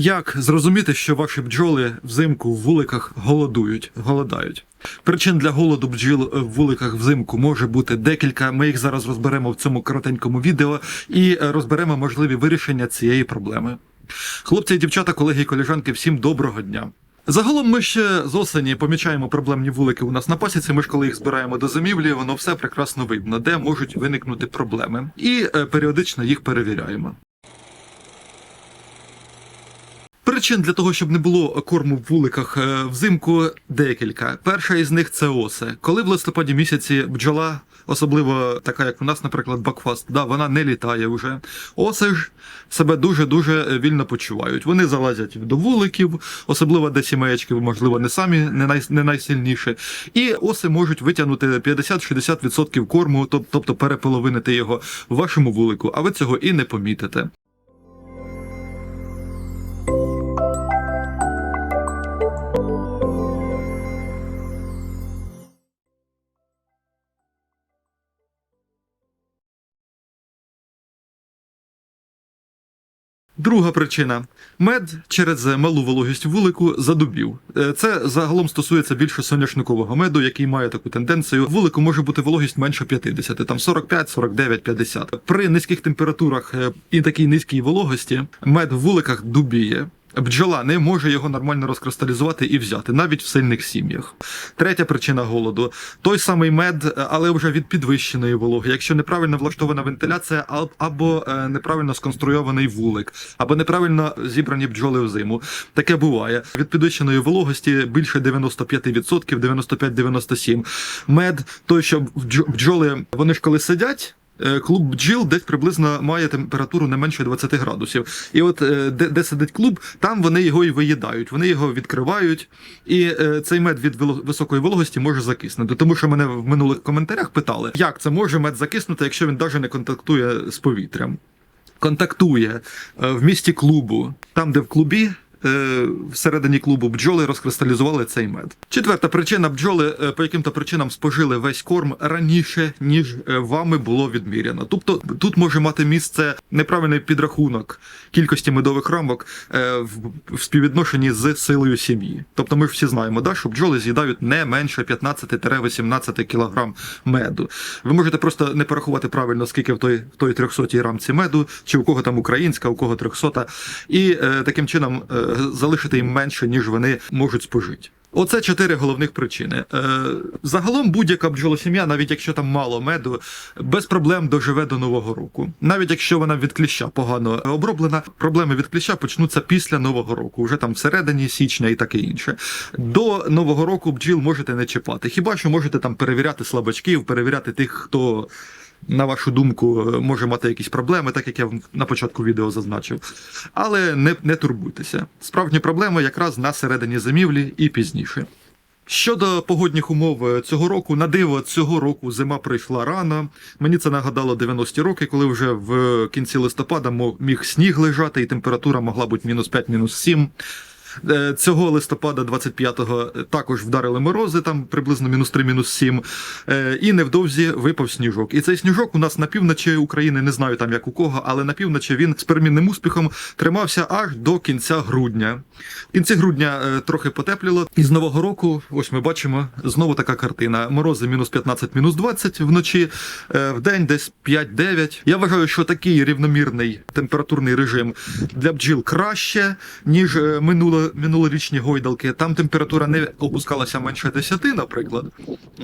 Як зрозуміти, що ваші бджоли взимку в вуликах голодують, голодають? Причин для голоду бджіл в вуликах взимку може бути декілька. Ми їх зараз розберемо в цьому коротенькому відео і е, розберемо можливі вирішення цієї проблеми. Хлопці дівчата, колеги і коліжанки, всім доброго дня. Загалом ми ще з осені помічаємо проблемні вулики у нас на пасіці. Ми ж коли їх збираємо до зимівлі, воно все прекрасно видно, де можуть виникнути проблеми, і е, періодично їх перевіряємо. Причин для того, щоб не було корму в вуликах е, взимку, декілька. Перша із них це оси. Коли в листопаді місяці бджола, особливо така, як у нас, наприклад, бакфаст, да, вона не літає вже. Оси ж себе дуже-дуже вільно почувають. Вони залазять до вуликів, особливо де сімеєчки, можливо, не самі не, най, не найсильніші. І оси можуть витягнути 50-60% корму, тобто переполовинити його в вашому вулику, а ви цього і не помітите. Друга причина мед через малу вологість вулику задубів. Е, Це загалом стосується більше соняшникового меду, який має таку тенденцію. Вулику може бути вологість менше 50, там 45, 49, 50. При низьких температурах е, і такій низькій вологості мед в вуликах дубіє. Бджола не може його нормально розкристалізувати і взяти, навіть в сильних сім'ях. Третя причина голоду той самий мед, але вже від підвищеної вологи. Якщо неправильно влаштована вентиляція, або е, неправильно сконструйований вулик, або неправильно зібрані бджоли в зиму. Таке буває. Від підвищеної вологості більше 95%, 95-97%. Мед, той, що бджоли, вони ж коли сидять. Е, Клуб бджіл десь приблизно має температуру не менше 20 градусів. І от е, де, де сидить клуб, там вони його і виїдають. Вони його відкривають, і е, цей мед від високої вологості може закиснути. Тому що мене в минулих коментарях питали, як це може мед закиснути, якщо він навіть не контактує з повітрям. Контактує в місті клубу, там, де в клубі. Е, Всередині клубу бджоли розкристалізували цей мед. Четверта причина бджоли е, по яким-то причинам спожили весь корм раніше, ніж е, вами було відміряно. Тобто тут може мати місце неправильний підрахунок кількості медових рамок в, співвідношенні з силою сім'ї. Тобто ми всі знаємо, да, що бджоли з'їдають не менше 15-18 кг меду. Ви можете просто не порахувати правильно, скільки в той, в той 300 рамці меду, чи у кого там українська, у кого 300, і таким чином залишити їм менше, ніж вони можуть спожити. Оце чотири головних причини. Е, загалом будь-яка бджолосім'я, навіть якщо там мало меду, без проблем доживе до нового року. Навіть якщо вона від кліща погано оброблена, проблеми від кліща почнуться після нового року, вже там всередині січня і таке інше. До нового року бджіл можете не чіпати. Хіба що можете там перевіряти слабачків, перевіряти тих, хто. На вашу думку, може мати якісь проблеми, так як я на початку відео зазначив. Але не, не турбуйтеся. Справжні проблеми якраз на середині зимівлі і пізніше. Щодо погодних умов е, цього року, на диво цього року зима прийшла рано. Мені це нагадало 90-ті роки, коли вже в кінці листопада міг сніг лежати, і температура могла бути мінус 5, мінус 7. Е, Цього листопада 25-го також вдарили морози, там приблизно мінус 3, мінус 7. Е, І невдовзі випав сніжок. І цей сніжок у нас на півночі України, не знаю там як у кого, але на півночі він з перемінним успіхом тримався аж до кінця грудня. В кінці грудня е, трохи потепліло. І з нового року, ось ми бачимо, знову така картина. Морози мінус 15, мінус 20 вночі, е, в день десь 5-9. Я вважаю, що такий рівномірний температурний режим для бджіл краще, ніж е, минуло, минулорічні гойдалки. Там температура не опускалася менше 10, наприклад,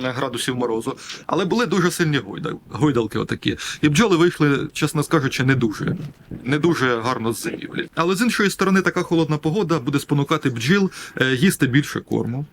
градусів морозу, але були дуже сильні гойда- гойдалки отакі. І бджоли вийшли, чесно скажучи, не дуже, не дуже гарно з зимівлі. Але з іншої сторони, така холодна погода буде спонукати бджіл е, їсти більше корму.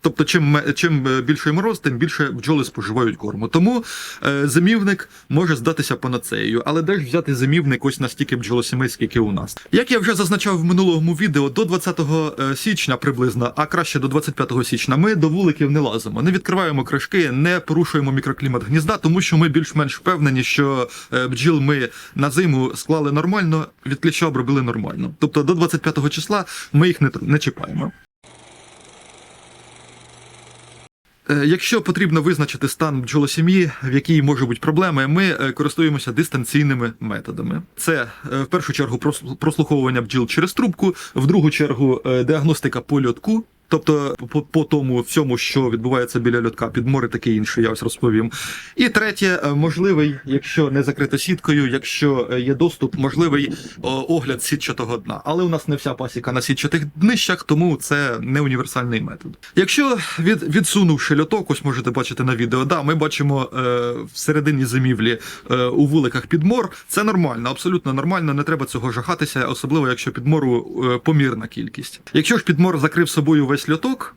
Тобто, чим, чим е, більший мороз, тим більше бджоли споживають корму. Тому е, зимівник може здатися панацеєю, але де ж взяти зимівник ось настільки бджолосімей, скільки у нас. Як я вже зазначав в минулому відео, до 20 е, січня приблизно, а краще до 25 січня, ми до вуликів не лазимо, не відкриваємо кришки, не порушуємо мікроклімат гнізда, тому що ми більш-менш впевнені, що е, бджіл ми на зиму склали нормально, від кліща обробили нормально. Тобто до 25 числа ми їх не, не чіпаємо. Е, Якщо потрібно визначити стан бджолосім'ї, в якій можуть бути проблеми, ми е, користуємося дистанційними методами. Це е, в першу чергу прос- прослуховування бджіл через трубку, в другу чергу е, діагностика по льотку. Тобто по, по тому всьому, що відбувається біля льотка, підмори таке інше, я ось розповім. І третє, е, можливий, якщо не закрито сіткою, якщо е, є доступ, можливий огляд сітчатого дна. Але у нас не вся пасіка на сітчатих днищах, тому це не універсальний метод. Якщо від, відсунувши льоток, ось можете бачити на відео, да, ми бачимо е, всередині зимівлі е, у вуликах підмор. Це нормально, абсолютно нормально, не треба цього жахатися, особливо якщо підмору е, помірна кількість. Якщо ж підмор закрив собою весь льоток.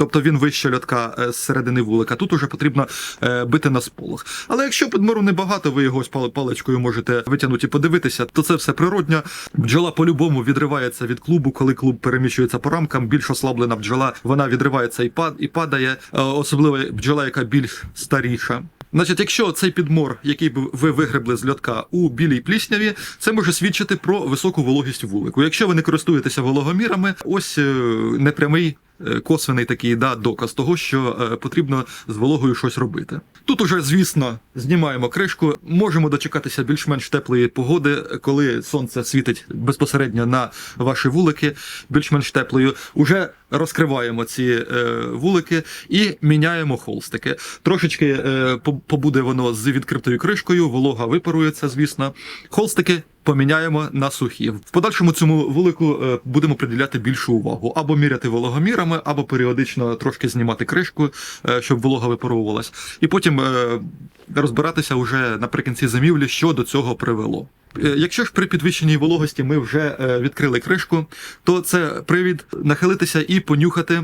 Тобто він вище льотка е, з середини вулика. Тут уже потрібно е, бити на сполох. Але якщо підмору небагато, ви його ось паличкою можете витягнути і подивитися, то це все природньо. Бджола по-любому відривається від клубу, коли клуб переміщується по рамкам. Більш ослаблена бджола, вона відривається і падає, е, особливо бджола, яка більш старіша. Значить, якщо цей підмор, який ви вигребли з льотка у білій плісняві, це може свідчити про високу вологість вулику. Якщо ви не користуєтеся вологомірами, ось е, непрямий косвений такий да, доказ того, що е, потрібно з вологою щось робити. Тут уже, звісно, знімаємо кришку. Можемо дочекатися більш-менш теплої погоди, коли сонце світить безпосередньо на ваші вулики, більш-менш теплою. Уже розкриваємо ці е, вулики і міняємо холстики. Трошечки е, побуде воно з відкритою кришкою, волога випарується, звісно. Холстики поміняємо на сухі. В подальшому цьому вулику е, будемо приділяти більшу увагу або міряти вологомірами, або періодично трошки знімати кришку, е, щоб волога випаровувалась, і потім е, розбиратися уже наприкінці зимівлі, що до цього привело. Якщо ж при підвищеній вологості ми вже відкрили кришку, то це привід нахилитися і понюхати.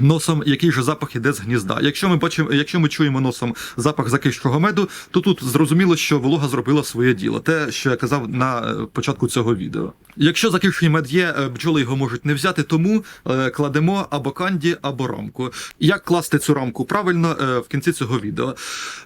Носом, який же запах іде з гнізда. Якщо ми бачимо, якщо ми чуємо носом запах закищого меду, то тут зрозуміло, що волога зробила своє діло. Те, що я казав на е, початку цього відео. Якщо закищений мед є, е, бджоли його можуть не взяти, тому е, кладемо або канді, або рамку. Як класти цю рамку правильно в кінці цього відео?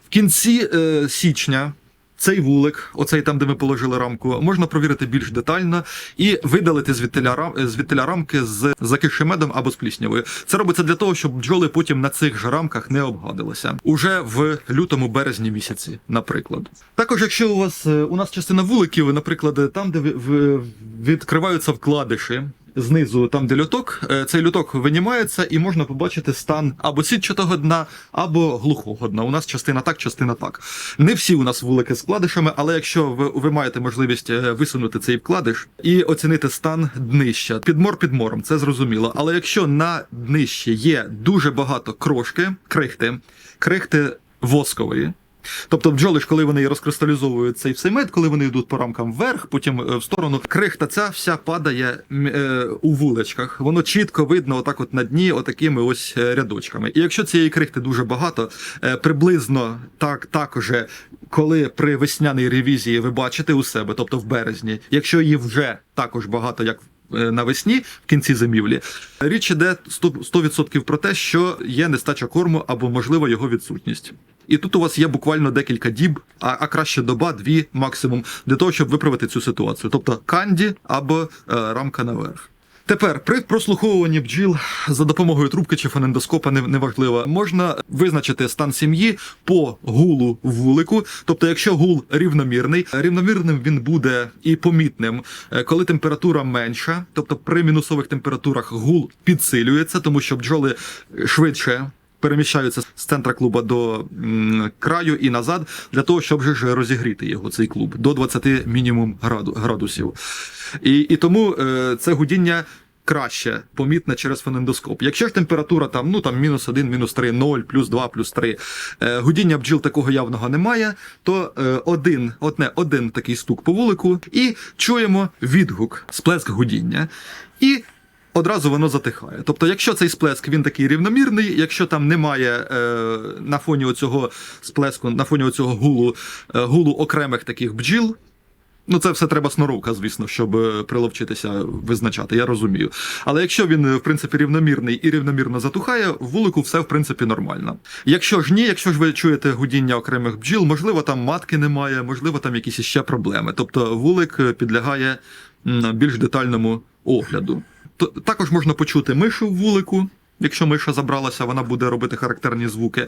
В кінці січня. Цей вулик, оцей там, де ми положили рамку, можна провірити більш детально і видалити звідтиля, рамки з закисшим медом або з пліснявою. Це робиться для того, щоб бджоли потім на цих же рамках не обгадилися. Уже в лютому березні місяці, наприклад. Також, якщо у вас е, у нас частина вуликів, наприклад, там, де відкриваються вкладиші. Знизу, там де льоток, е, цей льоток винімається, і можна побачити стан або сітчатого дна, або глухого дна. У нас частина так, частина так. Не всі у нас вулики з вкладишами, але якщо ви, ви маєте можливість е, висунути цей вкладиш і оцінити стан днища, підмор підмором, це зрозуміло. Але якщо на днищі є дуже багато крошки, крихти, крихти воскової. Тобто бджоли ж, коли вони розкристалізовують цей всей мед, коли вони йдуть по рамкам вверх, потім е, в сторону, крихта ця вся падає е, у вуличках. Воно чітко видно, отак от на дні, отакими ось е, рядочками. І якщо цієї крихти дуже багато, е, приблизно так також, коли при весняній ревізії ви бачите у себе, тобто в березні, якщо її вже також багато, як навесні в кінці зимівлі, річ іде 100%, 100% про те, що є нестача корму або можливо його відсутність. І тут у вас є буквально декілька діб, а, а краще доба, дві максимум, для того, щоб виправити цю ситуацію. Тобто канді або е, рамка наверх. Тепер при прослуховуванні бджіл за допомогою трубки чи фонендоскопа неважливо, можна визначити стан сім'ї по гулу вулику. Тобто, якщо гул рівномірний, рівномірним він буде і помітним, е, коли температура менша, тобто при мінусових температурах гул підсилюється, тому що бджоли швидше. Переміщаються з центра клуба до м, краю і назад для того, щоб же розігріти його цей клуб до 20 мінімум граду, градусів. І, і тому е, це гудіння краще помітне через фонендоскоп. Якщо ж температура там, ну там мінус 1, мінус 3, 0, плюс 2, плюс 3, е, гудіння бджіл такого явного немає, то е, один, одне, один такий стук по вулику, і чуємо відгук, сплеск гудіння. І Одразу воно затихає. Тобто, якщо цей сплеск він такий рівномірний, якщо там немає е, на фоні оцього сплеску, на фоні оцього гулу, е, гулу окремих таких бджіл, Ну, це все треба сноровка, звісно, щоб е, приловчитися визначати, я розумію. Але якщо він, е, в принципі, рівномірний і рівномірно затухає, в вулику все в принципі нормально. Якщо ж ні, якщо ж ви чуєте гудіння окремих бджіл, можливо, там матки немає, можливо, там якісь іще проблеми. Тобто вулик е, підлягає більш детальному огляду. Також можна почути мишу в вулику. Якщо миша забралася, вона буде робити характерні звуки.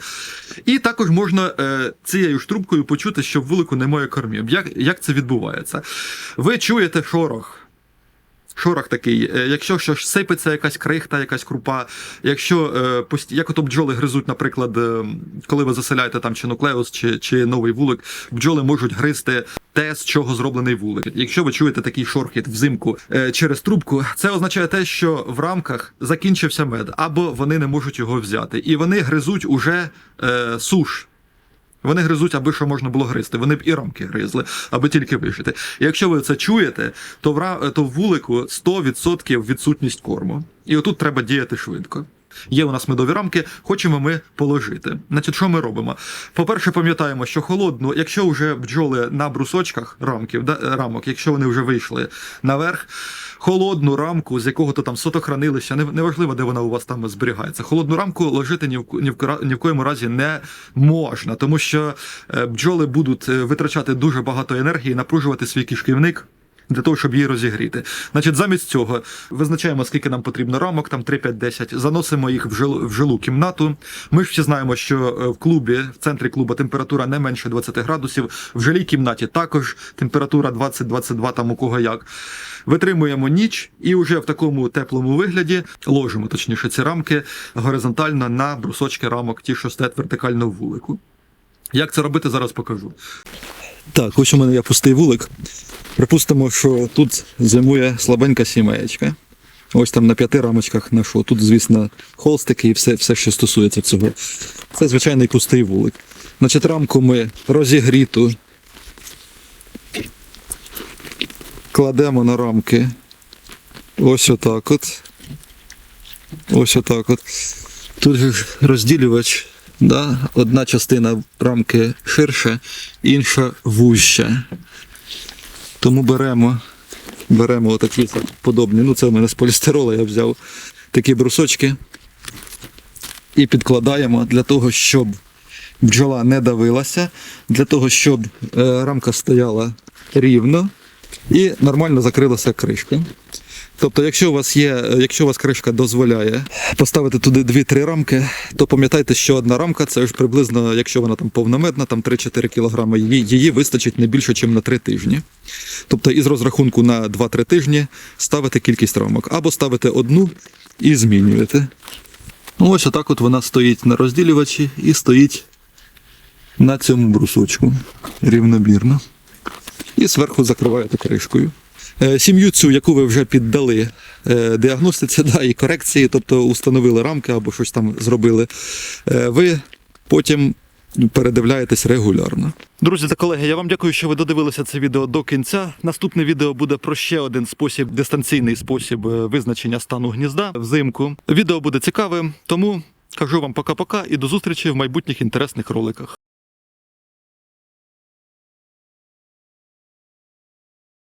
І також можна е, цією ж трубкою почути, що в вулику немає кормів. Як, як це відбувається? Ви чуєте шорох. Шорох такий, Е, якщо щось сипеться якась крихта, якась крупа, якщо е, як ото бджоли гризуть, наприклад, е, коли ви заселяєте там чи нуклеус, чи, чи новий вулик, бджоли можуть гризти те, з чого зроблений вулик. Якщо ви чуєте такий шорхіт взимку через трубку, це означає те, що в рамках закінчився мед, або вони не можуть його взяти, і вони гризуть уже е, суш. Вони гризуть, аби що можна було гризти. Вони б і рамки гризли, аби тільки вижити. І якщо ви це чуєте, то в, ра- то в вулику 100% відсутність корму. І отут треба діяти швидко. Є у нас медові рамки, хочемо ми положити. Значить, що ми робимо? По-перше, пам'ятаємо, що холодну, якщо вже бджоли на брусочках рамків, да, рамок, якщо вони вже вийшли наверх, холодну рамку, з якого то там сотохранилища, не- неважливо, де вона у вас там зберігається. Холодну рамку ложити ні в, ні в, ні в коєму разі не можна, тому що е, бджоли будуть е, витрачати дуже багато енергії, напружувати свій кишківник. Для того, щоб її розігріти. Значить, замість цього визначаємо, скільки нам потрібно рамок, там 3, 5, 10, заносимо їх в жилу, в жилу кімнату. Ми ж всі знаємо, що е, в клубі, в центрі клубу температура не менше 20 градусів, в жилій кімнаті також температура 20-22, там у кого як. Витримуємо ніч і вже в такому теплому вигляді ложимо, точніше, ці рамки горизонтально на брусочки рамок, ті, що стоять вертикально в вулику. Як це робити, зараз покажу. Так, ось у мене є пустий вулик. Припустимо, що тут зимує слабенька сімеєчка. Ось там на п'яти рамочках на що. Тут, звісно, холстики і все, все, що стосується цього. Це звичайний пустий вулик. Значить, рамку ми розігріту. Кладемо на рамки. Ось отак от. Ось отак от. Тут розділювач. Да? Одна частина рамки ширша, інша вужча. Тому беремо, беремо отакі подобні. Ну, це в мене з полістирола я взяв такі брусочки і підкладаємо для того, щоб бджола не давилася, для того, щоб е, рамка стояла рівно і нормально закрилася кришка. Тобто, якщо у вас є, якщо у вас кришка дозволяє поставити туди 2-3 рамки, то пам'ятайте, що одна рамка це ж приблизно, якщо вона там повномедна, там 3-4 кг, її, її вистачить не більше, ніж на 3 тижні. Тобто із розрахунку на 2-3 тижні ставите кількість рамок. Або ставите одну і змінюєте. Ну, ось отак от вона стоїть на розділювачі і стоїть на цьому брусочку рівномірно. І зверху закриваєте кришкою. Е, Сім'ю цю, яку ви вже піддали е, діагностиці да, і корекції, тобто установили рамки або щось там зробили, е, ви потім передивляєтесь регулярно. Друзі та колеги, я вам дякую, що ви додивилися це відео до кінця. Наступне відео буде про ще один спосіб, дистанційний спосіб визначення стану гнізда взимку. Відео буде цікавим, тому кажу вам пока-пока і до зустрічі в майбутніх інтересних роликах.